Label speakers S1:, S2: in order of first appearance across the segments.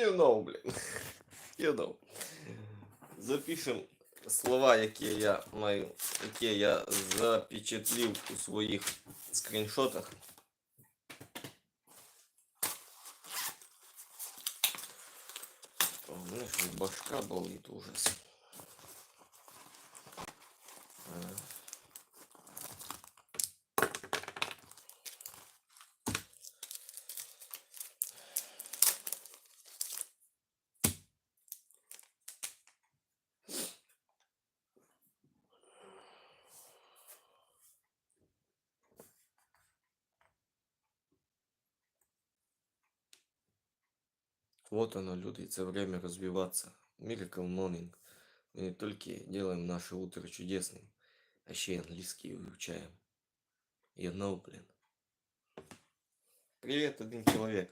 S1: you know, блін. You know. Запишем слова, які я маю, які я запечатлів у своїх скріншотах. У мене ж башка болить ужас. Вот оно, люди, это время развиваться. Miracle Morning. Мы не только делаем наше утро чудесным, а еще и английский выучаем. You know, блин. Привет, один человек.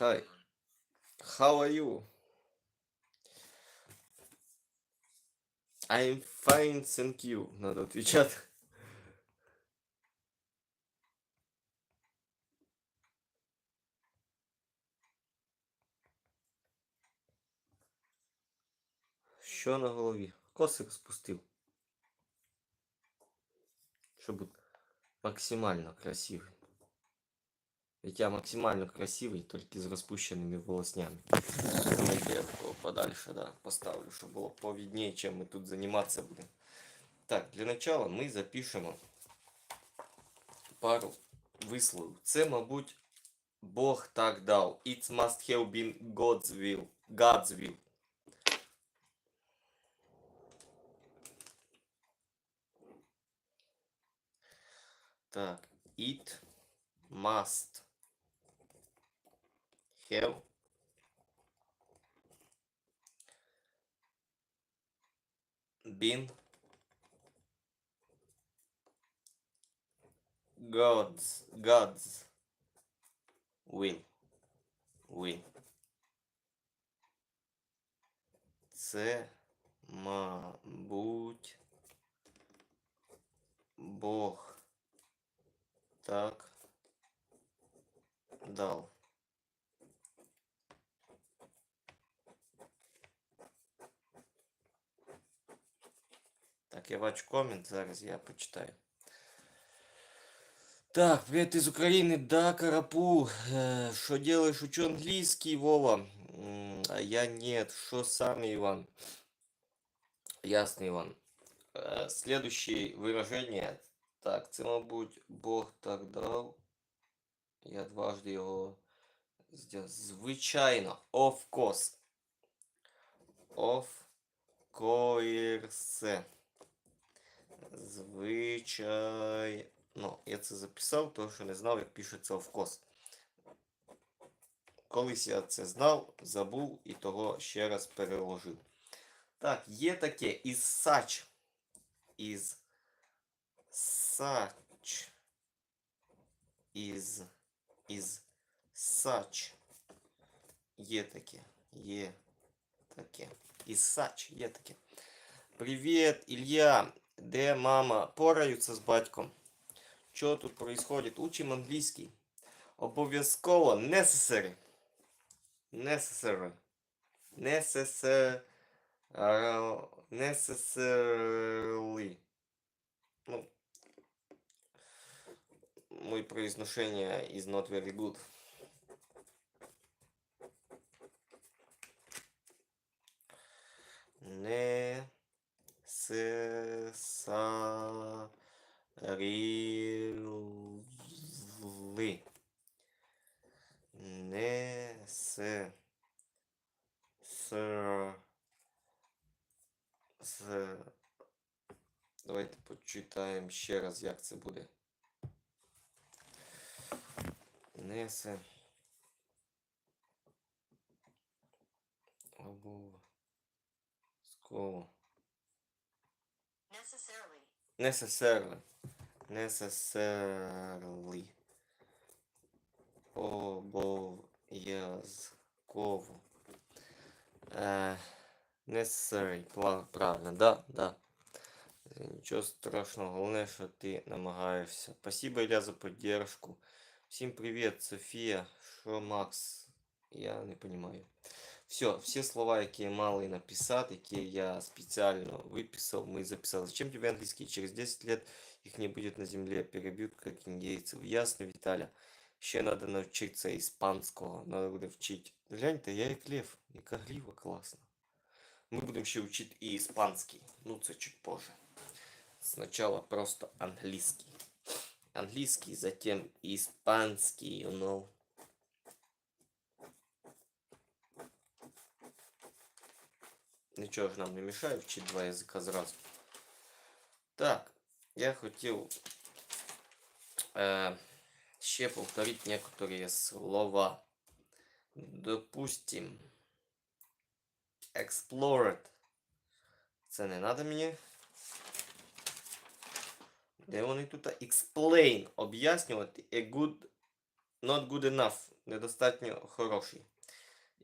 S1: Hi. How are you? I'm fine, thank you. Надо отвечать. Що на голові? Коси розпустив. Щоб бути максимально красивий. Ведь я максимально красивий, тільки з розпущеними волоснями. Давайте я такого подальше, да, поставлю, щоб було повідніше, чим ми тут займатися будемо. Так, для начала ми запишемо пару висловів. Це, мабуть, Бог так дав. It must have been God's will. God's will. Так, it must have been God's God's will will Це, мабуть, Бог Так дав. Так, я бачу комент, зараз я почитаю. Так, привет из Украины, да, Карапу. Э, Что делаешь, учу английский, Вова? А я нет. Что сам, Иван? Ясно, Иван. Э, Следующее выражение. Так, це, мабуть, Бог так дав. Я дважди його. Звичайно. Of course. Of course. Звичайно. Я це записав, тому що не знав, як пишеться of course. Колись я це знав, забув і того ще раз переложив. Так, є таке із such. Із such is is such є таке є таке із such є таке Привіт, Ілля. Де мама? Пораються з батьком. Що тут происходит? Учим англійський. Обов'язково necessary. Necessary. Necessary. Necessarily. Ну, мой произношение is not very good. Сер с Давайте почитаємо ще раз, як це буде. Несе. Обов'язково.
S2: necessarily,
S1: Necessarily. Necessarily. Обов'язково. Е, necessary. Правильно, да, да. Е, Нічого страшного, головне, що ти намагаєшся. Спасибо, Ілля, за поддержку. Всім привіт, Софія. Що, Макс? Я не понимаю. Все, всі слова, які я мали написати, які я спеціально виписав, ми записали. Зачем тебе англійський? Через 10 лет їх не буде на землі, переб'ють, як індійців. Ясно, Віталя? Ще треба навчитися іспанського, треба буде вчити. Гляньте, я як лев, яка гріва класна. Ми будемо ще вчити і іспанський. Ну, це чуть позже. Сначала просто англійський. Английский, затем испанский, you know. Нічого ж нам не мішає вчити два язика зразу. Так, я хотів е, ще повторити некоторые слова. Допустим, explored. Це не надо мені. Де вони тут? Explain. Об'яснювати. A good, not good enough. Недостатньо хороший.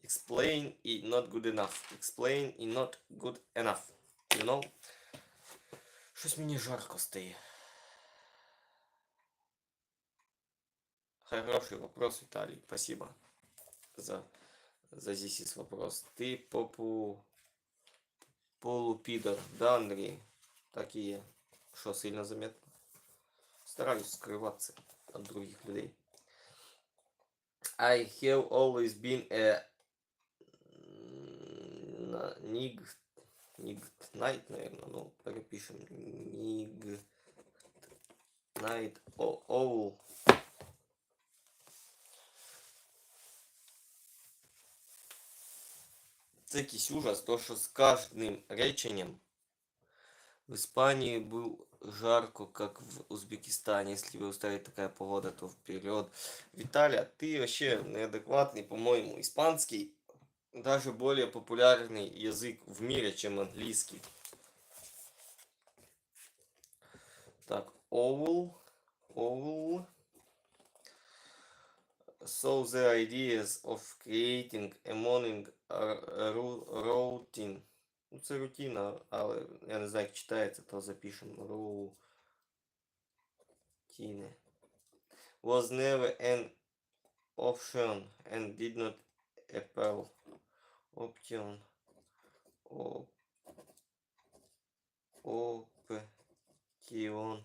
S1: Explain і not good enough. Explain і not good enough. You know? Щось мені жарко стає. Хороший вопрос, Виталий. Спасибо за, за здесь вопрос. Ты попу полупидор, да, Андрей? Так и є. Що, сильно заметно? Стараюсь скрываться от других людей. I have always been a nig nig night, наверное, ну, перепишем. Nig night owl. Це якийсь ужас, то що з кожним реченням в Испании был жарко, как в Узбекистане. Если вы устали такая погода, то вперед. Виталя, ты вообще неадекватный, по-моему. Испанский даже более популярный язык в мире, чем английский. Так, owl, owl. So the ideas of creating a morning routine. Ну, це рутина, але я не знаю, як читається, то запишемо. Routine. Was never an option and did not appeal. Option. Op. Option.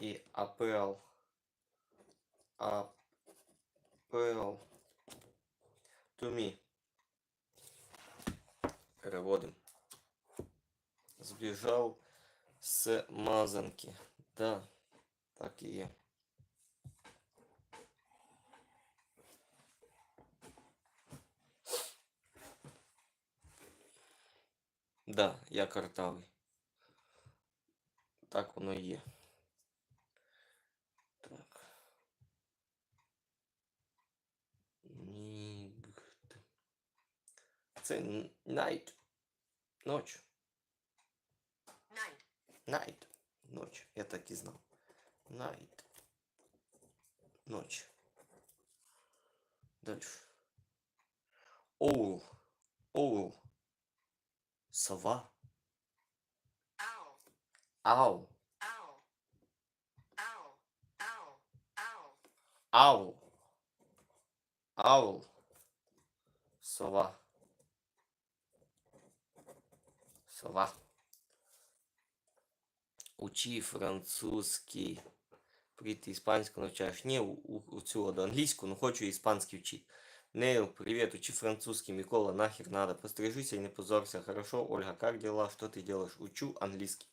S1: І appeal. Appeal. To me. Переводим. Сбежал с мазанки. Да, так и є. Да, я картавий. Так воно і є. Так. Нігт. Це н- night. Ночь.
S2: Night.
S1: Night. Ночь. Я так і знав. Night. Ночь. Дальше. Оул. Оул. Сова. Ау.
S2: Owl. Owl. Owl.
S1: Аул. Аул. Сова. Сова. Учи французький. Прийти іспанську навчаєш. Ні, у, у, у цю от англійську, ну хочу іспанський вчити. Нейл, привет, учи французский. Микола, нахер надо. Пострижися и не позорься. Хорошо, Ольга, как дела? Что ты делаешь? Учу английский.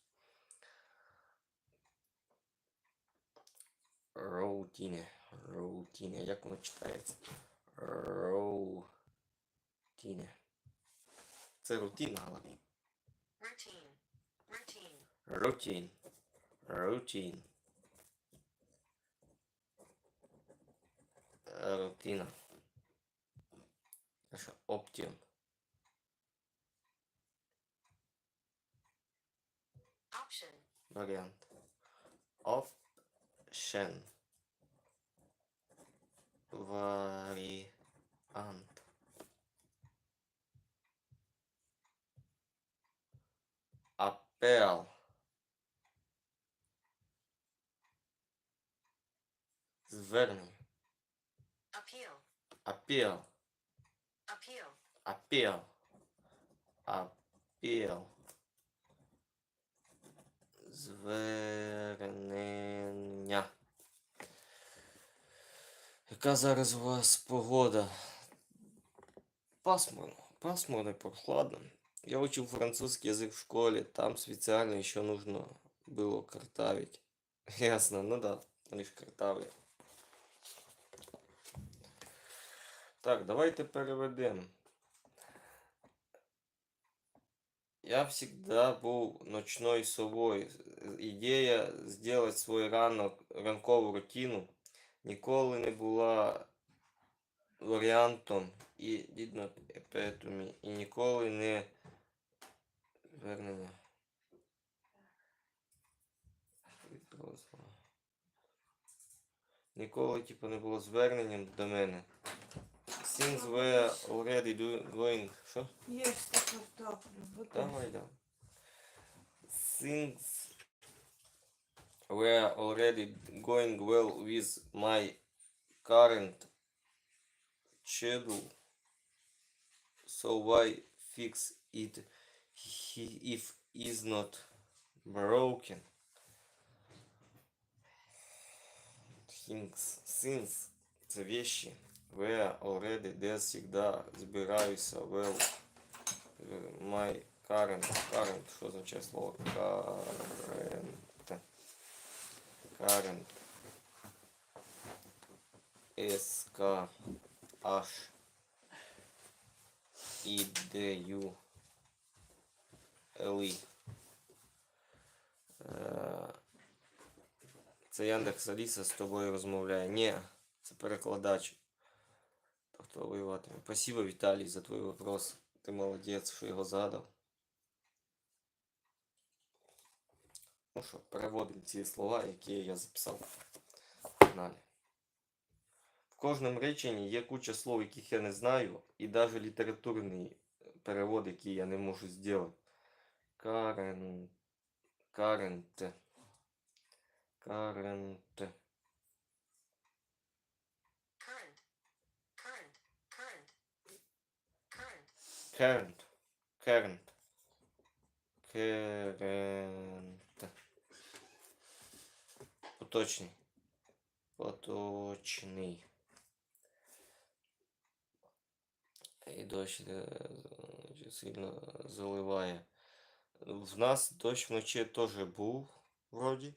S1: Роутіне. Роутіне. Як воно читається? Роутіне. Це рутина, але.
S2: Routine. Routine.
S1: Рутін. Рутін. Е, Рутина. Хорошо. Оптіон.
S2: Option.
S1: Варіант. Option. Варіант. Апел. Звернення.
S2: Appeal. Appeal,
S1: Апел. Апел. Звернення. Яка зараз у вас погода? Пасмурно. Пасмурно прохладно. Я учил французский язык в школе. Там специально еще нужно было картавить. Ясно, ну да, лишь картавлю. Так, давайте переведемо. Я всегда был ночной совой. Ідея сделать свой ранок, ранкову рутину ніколи не була варіантом і did not appear to me. І ніколи не. Відросло. Ніколи, типу, не було зверненням до мене. Since we're already do- going... Що?
S3: Їсти картоплю. будь
S1: Давай, да. Things were already going well with my current schedule. So why fix it if is not broken? Things, things, це вещи. Were already де всегда збираюся well My current, current, що означає слово current? Current. S K H U L Е, Це Яндекс Аліса з тобою розмовляє. Ні, це перекладач. Хто воюватиме. Спасибо, Віталій, за твій вопрос. Ти молодець, що його задав. Ну що, переводимо ці слова, які я записав. В кожному реченні є куча слов, яких я не знаю, і навіть літературний перевод, який я не можу зробити. Карен...
S2: Current, current, Current. Current.
S1: Current. Поточний. Поточний. І дощ е, сильно заливає. В нас дощ вночі теж був, вроді.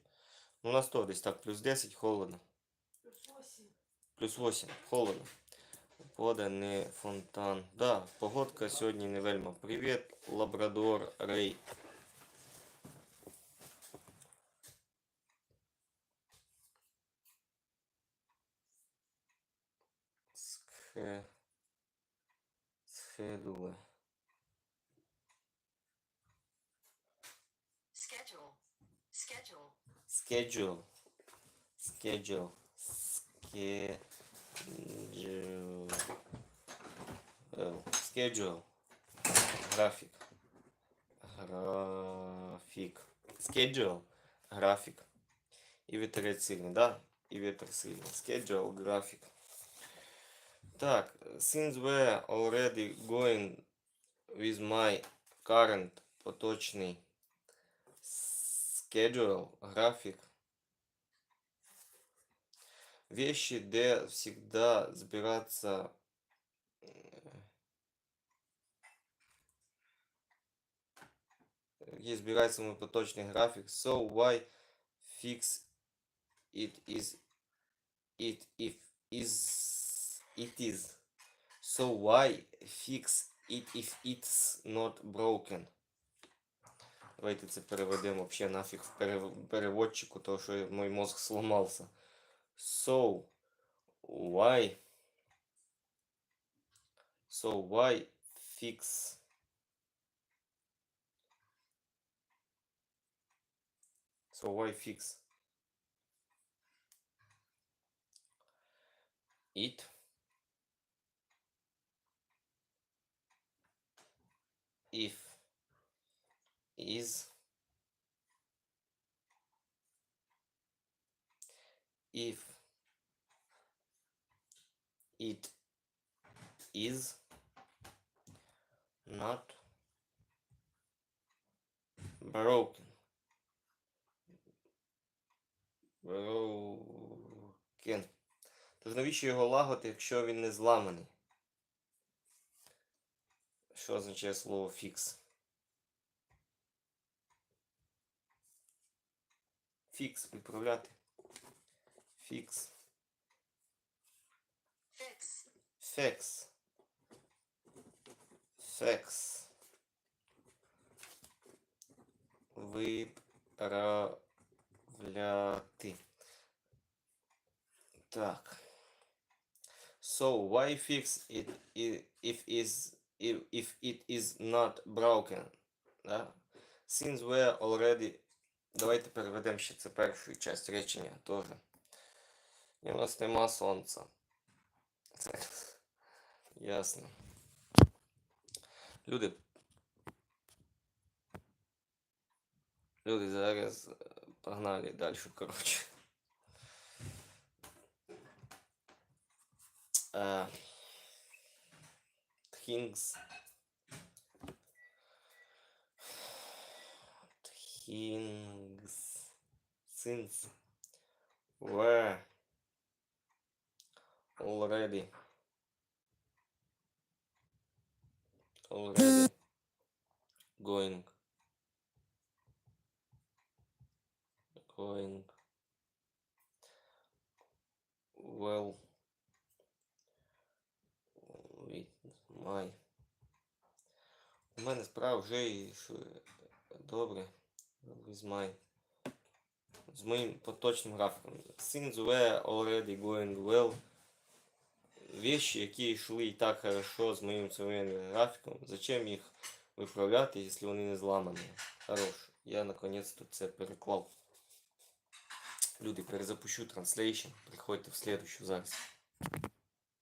S1: Ну, у нас то десь так, плюс 10 холодно.
S3: ласка.
S1: Плюс 8, холодно. Погода не фонтан. Да, погодка сьогодні не вельма. Привіт, Лабрадор Рей. Схе...
S2: Schedule, schedule,
S1: Schedule. Schedule. Schedule. Е, Schedule. Графік. Графік. Schedule. Графік. І вітерець сильний, да? І вітер сильний. Schedule, графік. Так, since we're already going with my current поточний schedule, график. Вещи, где всегда збираться э, где мой поточний графік. So why fix it is it if is it is. So why fix it if it's not broken? Давайте це переведемо вообще нафіг в переводчику, тому що мой мозг сломався. So, why? So, why fix? So, why fix? It? If is if it is not broken. Broken. Тож навіщо його лагати, якщо він не зламаний? Що означає слово фікс? Фікс виправляти. Фікс. Фекс. Фекс. Виправляти. Так. So why fix it if is if, if it is not broken? Да? Since we're already Давайте переведемо ще це першу часть речення теж. І у нас нема сонця. Це ясно. Люди. Люди зараз е, погнали далі, коротше. Е, Things. Things. Since were already. Already. Going. Going. Well my у мене справа вже і що добре with my з моїм поточним графіком. Things were already going well. Вещи, які йшли і так хорошо з моїм современним графіком. Зачем їх виправляти, якщо вони не зламані? Хорош. Я наконец-то це переклав. Люди, перезапущу транслейшн. Приходьте в следующую зараз.